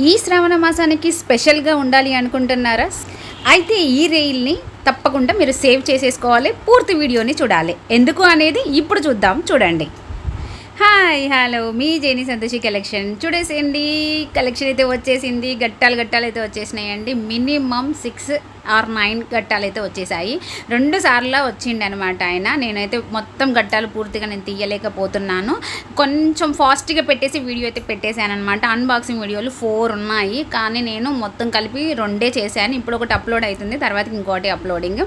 ఈ శ్రావణ మాసానికి స్పెషల్గా ఉండాలి అనుకుంటున్నారా? అయితే ఈ రీల్ని తప్పకుండా మీరు సేవ్ చేసేసుకోవాలి పూర్తి వీడియోని చూడాలి. ఎందుకు అనేది ఇప్పుడు చూద్దాం చూడండి. Hi hello. మీ జేని సంతోషి కలెక్షన్ చూడేసేయండి. కలెక్షన్ అయితే వచ్చేసింది గట్టాలు గట్టాలు అయితే వచ్చేసినాయండి. మినిమం సిక్స్ ఆర్ నైన్ గట్టాలు అయితే వచ్చేసాయి. రెండు సార్లు వచ్చిండి అనమాట ఆయన. నేనైతే మొత్తం గట్టాలు పూర్తిగా నేను తీయలేకపోతున్నాను. కొంచెం ఫాస్ట్గా పెట్టేసి వీడియో అయితే పెట్టేశాను అనమాట అన్బాక్సింగ్ వీడియోలు ఫోర్ ఉన్నాయి. కానీ నేను మొత్తం కలిపి రెండే చేశాను. ఇప్పుడు ఒకటి అప్లోడ్ అవుతుంది తర్వాత ఇంకోటి అప్లోడింగ్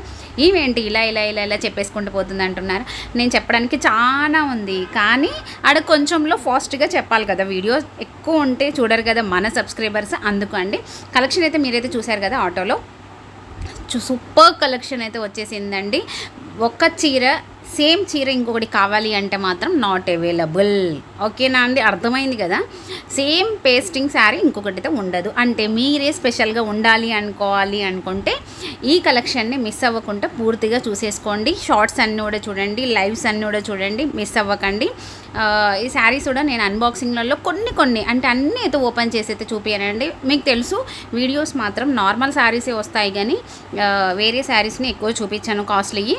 ఇవేంటి ఇలా ఇలా ఇలా ఇలా చెప్పేసుకుంటూ పోతుంది అంటున్నారు. నేను చెప్పడానికి చాలా ఉంది. కానీ ఆడ కొంచెంలో ఫాస్ట్గా చెప్పాలి కదా. వీడియో ఎక్కువ ఉంటే చూడరు కదా మన సబ్స్క్రైబర్స్. అందుకు అండి. కలెక్షన్ అయితే మీరైతే చూశారు కదా ఆటోలో. సూపర్ కలెక్షన్ అయితే వచ్చేసిందండి. ఒక్క చీర సేమ్ చీర ఇంకొకటి కావాలి అంటే మాత్రం నాట్ అవైలబుల్ ఓకేనా అండి? అర్థమైంది కదా? సేమ్ పేస్టింగ్ శారీ ఇంకొకటి అయితే ఉండదు. అంటే మీరే స్పెషల్గా ఉండాలి అనుకోవాలి అనుకుంటే ఈ కలెక్షన్ని మిస్ అవ్వకుండా పూర్తిగా చూసేసుకోండి. షార్ట్స్ అన్నీ కూడా చూడండి లైవ్స్ అన్నీ కూడా చూడండి మిస్ అవ్వకండి. ఈ శారీస్ కూడా నేను అన్బాక్సింగ్లలో కొన్ని కొన్ని అంటే అన్నీ అయితే ఓపెన్ చేసి అయితే చూపించానండి మీకు తెలుసు వీడియోస్ మాత్రం నార్మల్ శారీసే వస్తాయి కానీ వేరే శారీస్ని ఎక్కువ చూపించాను కాస్ట్లీ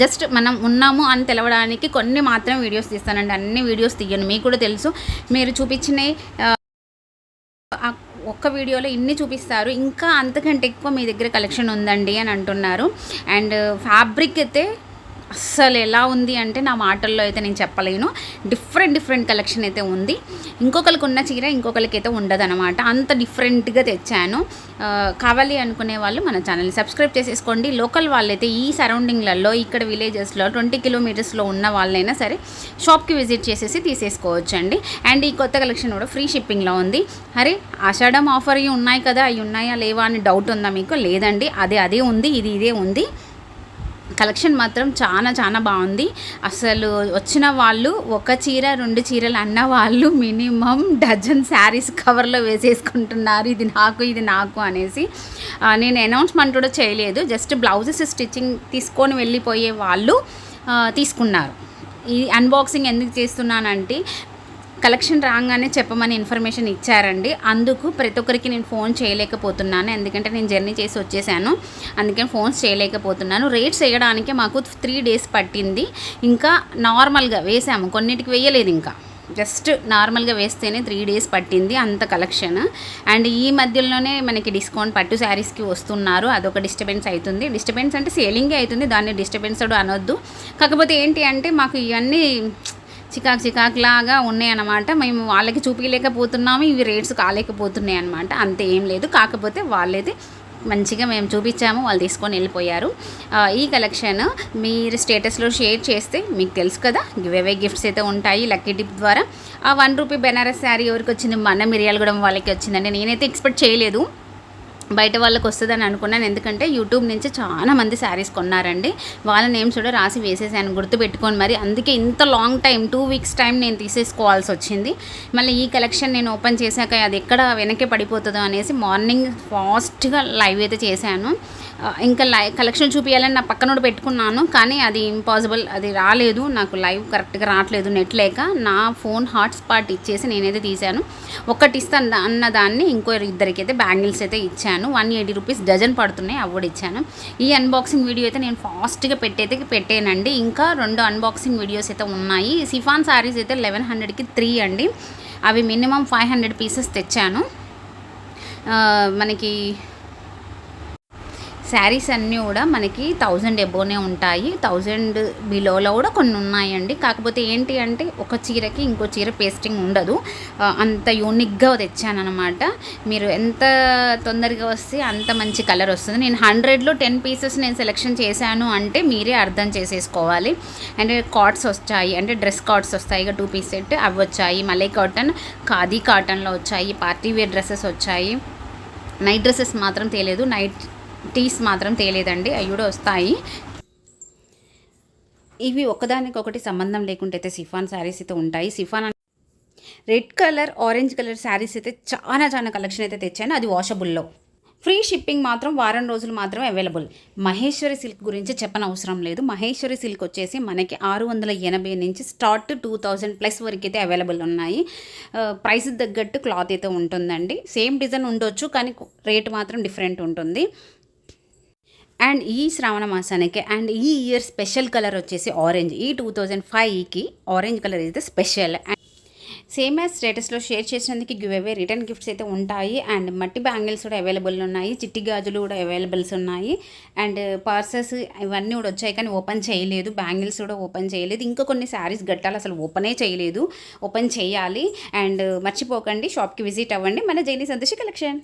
జస్ట్ మనం ఉన్నాము అని తెలవడానికి కొన్ని మాత్రం వీడియోస్ తీస్తానండి. అన్ని వీడియోస్ తీయను. మీకు కూడా తెలుసు. మీరు చూపించినవి ఒక్క వీడియోలో ఇన్ని చూపిస్తారు. ఇంకా అంతకంటే ఎక్కువ మీ దగ్గర కలెక్షన్ ఉందండి అని అంటున్నారు. అండ్ ఫ్యాబ్రిక్ uh, అయితే అస్సలు ఎలా ఉంది అంటే నా మాటల్లో అయితే నేను చెప్పలేను. డిఫరెంట్ డిఫరెంట్ కలెక్షన్ అయితే ఉంది. ఇంకొకరికి ఉన్న చీర ఇంకొకరికి అయితే ఉండదనమాట అంత డిఫరెంట్గా తెచ్చాను. కావాలి అనుకునే వాళ్ళు మన ఛానల్ని సబ్స్క్రైబ్ చేసేసుకోండి. లోకల్ వాళ్ళైతే ఈ సరౌండింగ్లలో ఇక్కడ విలేజెస్లో ట్వంటీ కిలోమీటర్స్లో ఉన్న వాళ్ళైనా సరే షాప్కి విజిట్ చేసేసి తీసేసుకోవచ్చు అండి అండ్ ఈ కొత్త కలెక్షన్ కూడా ఫ్రీ షిప్పింగ్లో ఉంది. అరే ఆషాఢం ఆఫర్ ఇవి ఉన్నాయి కదా అవి ఉన్నాయా లేవా అని డౌట్ ఉందా మీకు? లేదండి. అదే అదే ఉంది ఇది ఇదే ఉంది. కలెక్షన్ మాత్రం చాలా చాలా బాగుంది. అసలు వచ్చిన వాళ్ళు ఒక చీర రెండు చీరలు అన్న వాళ్ళు మినిమం డజన్ శారీస్ కవర్లో వేసేసుకుంటున్నారు. ఇది నాకు ఇది నాకు అనేసి. నేను అనౌన్స్మెంట్ కూడా చేయలేదు. జస్ట్ బ్లౌజెస్ స్టిచ్చింగ్ తీసుకొని వెళ్ళిపోయే వాళ్ళు తీసుకున్నారు. ఈ అన్బాక్సింగ్ ఎందుకు చేస్తున్నానంటే కలెక్షన్ రాగానే చెప్పమని ఇన్ఫర్మేషన్ ఇచ్చారండి. అందుకు ప్రతి ఒక్కరికి నేను ఫోన్ చేయలేకపోతున్నాను. ఎందుకంటే నేను జర్నీ చేసి వచ్చేసాను. అందుకని ఫోన్స్ చేయలేకపోతున్నాను. రేట్స్ వేయడానికి మాకు త్రీ డేస్ పట్టింది. ఇంకా నార్మల్గా వేసాము. కొన్నిటికి వేయలేదు ఇంకా. జస్ట్ నార్మల్గా వేస్తేనే త్రీ డేస్ పట్టింది అంత కలెక్షన్. అండ్ ఈ మధ్యలోనే మనకి డిస్కౌంట్ పట్టు శారీస్కి వస్తున్నారు. అదొక డిస్టర్బెన్స్ అవుతుంది. డిస్టర్బెన్స్ అంటే సేలింగే అవుతుంది. దాన్ని డిస్టర్బెన్స్ కూడా అనొద్దు. కాకపోతే ఏంటి అంటే మాకు ఇవన్నీ చికాక్ చికాక్ లాగా ఉన్నాయన్నమాట. మేము వాళ్ళకి చూపించలేకపోతున్నాము ఇవి రేట్స్ కాలేకపోతున్నాయి అనమాట అంతే ఏం లేదు. కాకపోతే వాళ్ళైతే మంచిగా మేము చూపించాము వాళ్ళు తీసుకొని వెళ్ళిపోయారు. ఈ కలెక్షన్ మీరు స్టేటస్లో షేర్ చేస్తే మీకు తెలుసు కదా గివేవే గిఫ్ట్స్ అయితే ఉంటాయి లక్కీ టిప్ ద్వారా. ఆ వన్ రూపీ బెనారస్ శారీ ఎవరికి వచ్చింది? మన మిరియాలగూడెం వాళ్ళకి వచ్చిందండి. నేనైతే ఎక్స్పెక్ట్ చేయలేదు. బయట వాళ్ళకి వస్తుందని అనుకున్నాను. ఎందుకంటే యూట్యూబ్ నుంచి చాలా మంది శారీస్ కొన్నారండి. వాళ్ళ నేమ్స్ కూడా రాసి వేసేసాను గుర్తుపెట్టుకొని మరి. అందుకే ఇంత long time two weeks time నేను తీసేసుకోవాల్సి వచ్చింది. మళ్ళీ ఈ కలెక్షన్ నేను ఓపెన్ చేశాక అది ఎక్కడ వెనక్కి పడిపోతుందో అనేసి మార్నింగ్ ఫాస్ట్గా లైవ్ అయితే చేశాను. ఇంకా లైవ్ కలెక్షన్ చూపించాలని నా పక్కన కూడా పెట్టుకున్నాను. కానీ అది ఇంపాసిబుల్ అది రాలేదు. నాకు లైవ్ కరెక్ట్గా రావట్లేదు నెట్ లేక. నా ఫోన్ హాట్స్పాట్ ఇచ్చేసి నేనైతే తీశాను. ఒకటి ఇస్తాను అన్న దాన్ని ఇంకో ఇద్దరికైతే బ్యాంగిల్స్ అయితే ఇచ్చాను. వన్ ఎయిటీ రూపీస్ డజన్ పడుతున్నాయి. అవి కూడా ఇచ్చాను. ఈ అన్బాక్సింగ్ వీడియో అయితే నేను ఫాస్ట్గా పెట్టయితే పెట్టానండి. ఇంకా రెండు అన్బాక్సింగ్ వీడియోస్ అయితే ఉన్నాయి. సిఫాన్ సారీస్ అయితే లెవెన్ హండ్రెడ్కి త్రీ అండి. అవి మినిమం ఫైవ్ హండ్రెడ్ పీసెస్ తెచ్చాను. మనకి శారీస్ అన్నీ కూడా మనకి థౌజండ్ ఎబోనే ఉంటాయి. థౌజండ్ బిలోలో కూడా కొన్ని ఉన్నాయండి. కాకపోతే ఏంటి అంటే ఒక చీరకి ఇంకో చీర పేస్టింగ్ ఉండదు. అంత యూనిక్గా తెచ్చానమాట మీరు ఎంత తొందరగా వస్తే అంత మంచి కలర్ వస్తుంది. నేను హండ్రెడ్లో టెన్ పీసెస్ నేను సెలెక్షన్ చేశాను అంటే మీరే అర్థం చేసేసుకోవాలి. అంటే కార్డ్స్ వచ్చాయి అంటే డ్రెస్ కార్డ్స్ వస్తాయి ఇక టూ పీస్ సెట్ అవి వచ్చాయి. మలై కాటన్ ఖాదీ కాటన్లో వచ్చాయి పార్టీ వేర్ డ్రెస్సెస్ వచ్చాయి. నైట్ డ్రెస్సెస్ మాత్రం తేలేదు. నైట్ టీస్ మాత్రం తేలేదండి అవి కూడా వస్తాయి. ఇవి ఒకదానికొకటి సంబంధం లేకుండా అయితే సిఫాన్ శారీస్ అయితే ఉంటాయి. Chiffon red colour orange colour saris అయితే చాలా చాలా కలెక్షన్ అయితే తెచ్చాను అది వాషబుల్లో. ఫ్రీ షిప్పింగ్ మాత్రం వారం రోజులు మాత్రమే అవైలబుల్. మహేశ్వరి సిల్క్ గురించి చెప్పనవసరం లేదు. మహేశ్వరి సిల్క్ వచ్చేసి మనకి ఆరు వందల ఎనభై నుంచి స్టార్ట్ టూ థౌజండ్ ప్లస్ వరకు అయితే అవైలబుల్ ఉన్నాయి. ప్రైస్ తగ్గట్టు క్లాత్ అయితే ఉంటుందండి. సేమ్ డిజైన్ ఉండొచ్చు కానీ రేట్ మాత్రం డిఫరెంట్ ఉంటుంది. అండ్ ఈ శ్రావణ మాసానికి అండ్ ఈ ఇయర్ స్పెషల్ కలర్ వచ్చేసి ఆరెంజ్. ఈ టూ థౌజండ్ ఫైవ్కి ఆరెంజ్ కలర్ అయితే స్పెషల్. అండ్ సేమ్ యాజ్ స్టేటస్లో షేర్ చేసినందుకు గివ్ అవే రిటర్న్ గిఫ్ట్స్ అయితే ఉంటాయి. అండ్ మట్టి బ్యాంగిల్స్ కూడా అవైలబుల్ ఉన్నాయి చిట్టి గాజులు కూడా అవైలబుల్స్ ఉన్నాయి. అండ్ పర్సెస్ ఇవన్నీ కూడా వచ్చాయి కానీ ఓపెన్ చేయలేదు బ్యాంగిల్స్ కూడా ఓపెన్ చేయలేదు. ఇంకా కొన్ని శారీస్ గట్టాలు అసలు ఓపెనే చేయలేదు ఓపెన్ చేయాలి. అండ్ మర్చిపోకండి షాప్కి విజిట్ అవ్వండి. మన జైనీ సంతోషి కలెక్షన్.